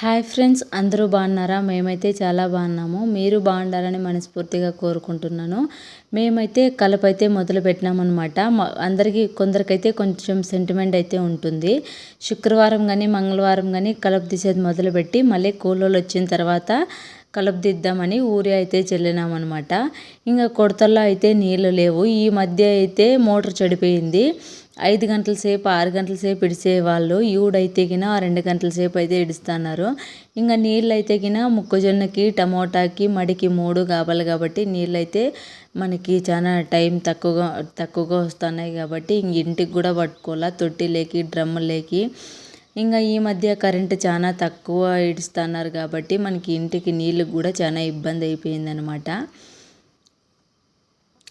Hi friends అందరూ బాగున్నారా? మేమైతే చాలా బాగున్నాము. మీరు బాగుండాలని మనస్ఫూర్తిగా కోరుకుంటున్నాను. మేమైతే కలప అయితే మొదలు పెట్టినామన్నమాట అందరికీ కొందరికైతే కొంచెం సెంటిమెంట్ అయితే ఉంటుంది. శుక్రవారం కానీ మంగళవారం కానీ కలప తీసేది మొదలుపెట్టి మళ్ళీ కూలోళ్ళు వచ్చిన తర్వాత కలుపు దిద్దామని ఊరి అయితే చెల్లినామన్నమాట. ఇంకా కొడతల్లో అయితే నీళ్ళు లేవు. ఈ మధ్య అయితే మోటార్ చెడిపోయింది. ఐదు గంటల సేపు ఆరు గంటల సేపు ఇడిచేవాళ్ళు ఈవుడైతే గిన రెండు గంటల సేపు అయితే ఇడుస్తున్నారు. ఇంకా నీళ్ళు అయితే గిన మొక్కజొన్నకి టమోటాకి మడికి మూడు కావాలి కాబట్టి నీళ్ళు అయితే మనకి చాలా టైం తక్కువగా తక్కువగా వస్తున్నాయి కాబట్టి ఇంక ఇంటికి కూడా పట్టుకోవాలా. తొట్టిలేకి డ్రమ్ములేకి ఇంకా ఈ మధ్య కరెంటు చాలా తక్కువ ఇడుస్తున్నారు కాబట్టి మనకి ఇంటికి నీళ్ళు కూడా చాలా ఇబ్బంది అయిపోయిందనమాట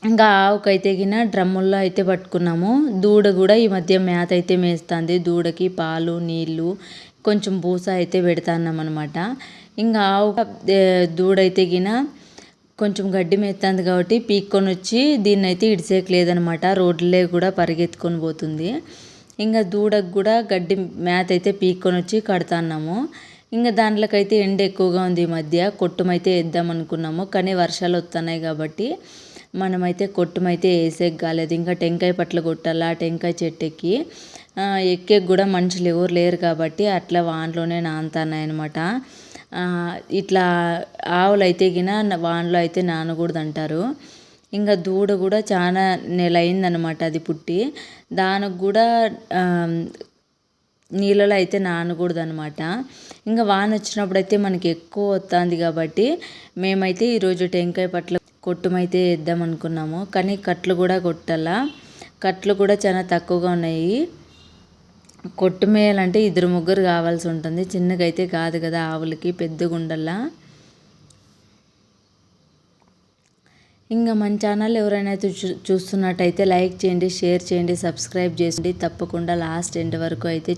ఇంకా ఆవుకైతే గిన డ్రమ్ముల్లో అయితే పట్టుకున్నాము. దూడ కూడా ఈ మధ్య మేత అయితే మేస్తుంది. దూడకి పాలు నీళ్ళు కొంచెం బూస అయితే పెడతాన్నాం అనమాట ఇంకా ఆవు దూడ అయితే గిన కొంచెం గడ్డి మేస్తుంది కాబట్టి పీక్కొని వచ్చి దీన్ని అయితే ఇడిసేయట్లేదనమాట రోడ్లే కూడా పరిగెత్తుకొని పోతుంది. ఇంకా దూడకు కూడా గడ్డి మేత అయితే పీక్కొని వచ్చి కడతాన్నాము. ఇంకా దాంట్లోకైతే ఎండ ఎక్కువగా ఉంది ఈ మధ్య. కొట్టుమైతే వేద్దాం అనుకున్నాము కానీ వర్షాలు వస్తున్నాయి కాబట్టి మనమైతే కొట్టుమైతే వేసేకి కాలేదు. ఇంకా టెంకాయ పట్ల కొట్టాలా టెంకాయ చెట్టు ఎక్కి ఎక్కే కూడా మనుషులు ఎవరు లేరు కాబట్టి అట్లా వానలోనే నానుతున్నాయన్నమాట ఇట్లా ఆవులు అయితే గిన వానలో అయితే నానకూడదు అంటారు ఇంకా దూడ కూడా చాలా నెల అయిందనమాట అది పుట్టి. దానికి కూడా నీళ్ళలో అయితే నానకూడదు అనమాట ఇంకా వాన వచ్చినప్పుడు అయితే మనకి ఎక్కువ వస్తుంది కాబట్టి మేమైతే ఈరోజు టెంకాయ పట్ల కొట్టుమైతే వేద్దాం అనుకున్నాము. కానీ కట్లు కూడా కొట్టాల. కట్లు కూడా చాలా తక్కువగా ఉన్నాయి. కొట్టుమేయాలంటే ఇద్దరు ముగ్గురు కావాల్సి ఉంటుంది. చిన్నగా అయితే కాదు కదా ఆవులకి పెద్దగా ఉండాల ఇంకా మన ఛానల్ ఎవరైనా చూ చూస్తున్నట్టయితే లైక్ చేయండి షేర్ చేయండి సబ్స్క్రైబ్ చేయండి. తప్పకుండా లాస్ట్ ఎండ్ వరకు అయితే